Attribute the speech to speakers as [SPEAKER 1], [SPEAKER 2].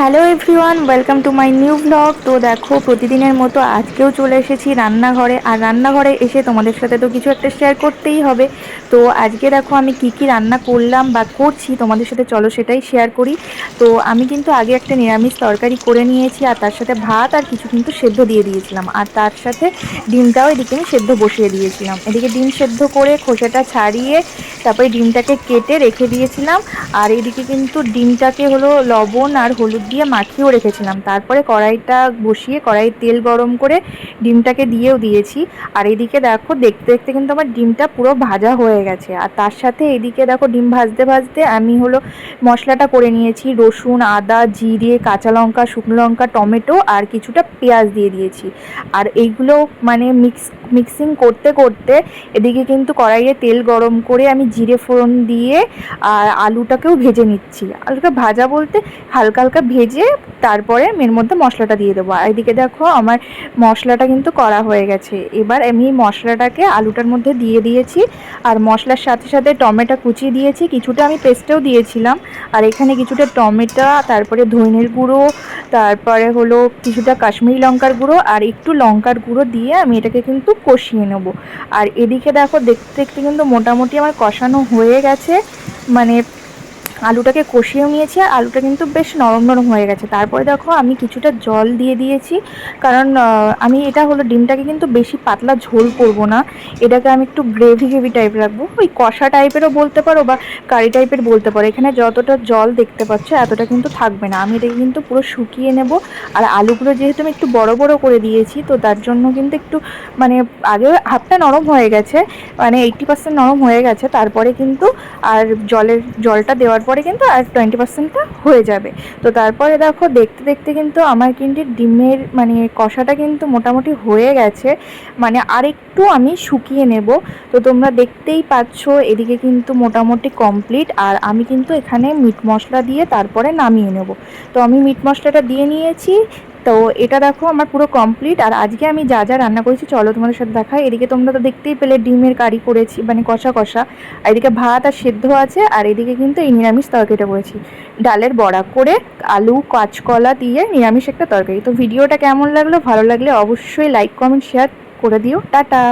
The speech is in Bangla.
[SPEAKER 1] Hello everyone, welcome to my new blog. তো দেখো, প্রতিদিনের মতো আজকেও চলে এসেছি রান্নাঘরে। আর রান্নাঘরে এসে তোমাদের সাথে তো কিছু একটা শেয়ার করতেই হবে। তো আজকে দেখো, আমি কি কি রান্না করলাম বা করছি তোমাদের সাথে চলো সেটাই শেয়ার করি। তো আমি কিন্তু আগে একটা নিরামিষ তরকারি করে নিয়েছি, আর তার সাথে ভাত আর কিছু কিন্তু সেদ্ধ দিয়ে দিয়েছিলাম। আর তার সাথে ডিমটাও এদিকে আমি সেদ্ধ বসিয়ে দিয়েছিলাম। এদিকে ডিম সেদ্ধ করে খোসাটা ছাড়িয়ে তারপরে ডিমটাকে কেটে রেখে দিয়েছিলাম। আর এদিকে কিন্তু ডিমটাকে হলো লবণ আর হলুদ দিয়ে মাখিয়েও রেখেছিলাম। তারপরে কড়াইটা বসিয়ে কড়াই তেল গরম করে ডিমটাকে দিয়েও দিয়েছি। আর এদিকে দেখো, দেখতে দেখতে কিন্তু আমার ডিমটা পুরো ভাজা হয়ে গেছে। আর তার সাথে এদিকে দেখো, ডিম ভাজতে ভাজতে আমি হলো মশলাটা করে নিয়েছি। রসুন, আদা, জিরে, কাঁচা লঙ্কা, শুকনো লঙ্কা, টমেটো আর কিছুটা পেঁয়াজ দিয়ে দিয়েছি। আর এইগুলো মানে মিক্স, মিক্সিং করতে করতে এদিকে কিন্তু কড়াইয়ে তেল গরম করে আমি জিরে ফোড়ন দিয়ে আর আলুটাকেও ভেজে নিচ্ছি। আলুটা ভাজা বলতে হালকা হালকা ভেজে তারপরে এর মধ্যে মশলাটা দিয়ে দেবো। আর এদিকে দেখো আমার মশলাটা কিন্তু করা হয়ে গেছে। এবার আমি মশলাটাকে আলুটার মধ্যে দিয়ে দিয়েছি আর মশলার সাথে সাথে টমেটো কুচি দিয়েছি। কিছুটা আমি পেস্টেও দিয়েছিলাম। আর এখানে কিছুটা টমেটো, তারপরে ধনের গুঁড়ো, তারপরে হলো কিছুটা কাশ্মীরি লঙ্কার গুঁড়ো আর একটু লঙ্কার গুঁড়ো দিয়ে আমি এটাকে কিন্তু কষিয়ে নেব। আর এদিকে দেখো দেখতে দেখতে কিন্তু মোটামুটি আমার কষানো হয়ে গেছে। মানে আলুটাকে কষিয়েও নিয়েছি আর আলুটা কিন্তু বেশ নরম নরম হয়ে গেছে। তারপরে দেখো আমি কিছুটা জল দিয়ে দিয়েছি। কারণ আমি এটা হলো ডিমটাকে কিন্তু বেশি পাতলা ঝোল করব না। এটাকে আমি একটু গ্রেভি গ্রেভি টাইপ রাখব। ওই কষা টাইপেরও বলতে পারো বা কারি টাইপের বলতে পারো। এখানে যতটা জল দেখতে পাচ্ছ এতটা কিন্তু থাকবে না। আমি এটাকে কিন্তু পুরো শুকিয়ে নেব। আর আলুগুলো যেহেতু আমি একটু বড় বড় করে দিয়েছি, তো তার জন্য কিন্তু একটু মানে আগে হাফটা নরম হয়ে গেছে মানে এইটটি পার্সেন্ট নরম হয়ে গেছে। তারপরে কিন্তু আর জলের, জলটা দেওয়ার পরে কিন্তু আর টোয়েন্টি পার্সেন্টটা হয়ে যাবে। তো তারপরে দেখো, দেখতে দেখতে কিন্তু আমার কিন্তু ডিমের মানে কষাটা কিন্তু মোটামুটি হয়ে গেছে। মানে আরেকটু আমি শুকিয়ে নেব। তো তোমরা দেখতেই পাচ্ছ, এদিকে কিন্তু মোটামুটি কমপ্লিট আর আমি কিন্তু এখানে মিট মশলা দিয়ে তারপরে নামিয়ে নেব। তো আমি মিট মশলাটা দিয়ে নিয়েছি। তো এটা দেখো আমার পুরো কমপ্লিট আর আজকে আমি যা যা রান্না করেছি, চলো তোমাদের সাথে দেখাই। এদিকে তোমরা তো দেখতেই পেলে ডিমের কারি করেছি মানে কষা কষা। আর এদিকে ভাত আর সেদ্ধ আছে, আর এদিকে কিন্তু এই নিরামিষ তরকারিটা করেছি। ডালের বড়া করে আলু, কাঁচকলা দিয়ে নিরামিষ একটা তরকারি। তো ভিডিওটা কেমন লাগল, ভালো লাগলে অবশ্যই লাইক কমেন্ট শেয়ার করে দিও। টাটা!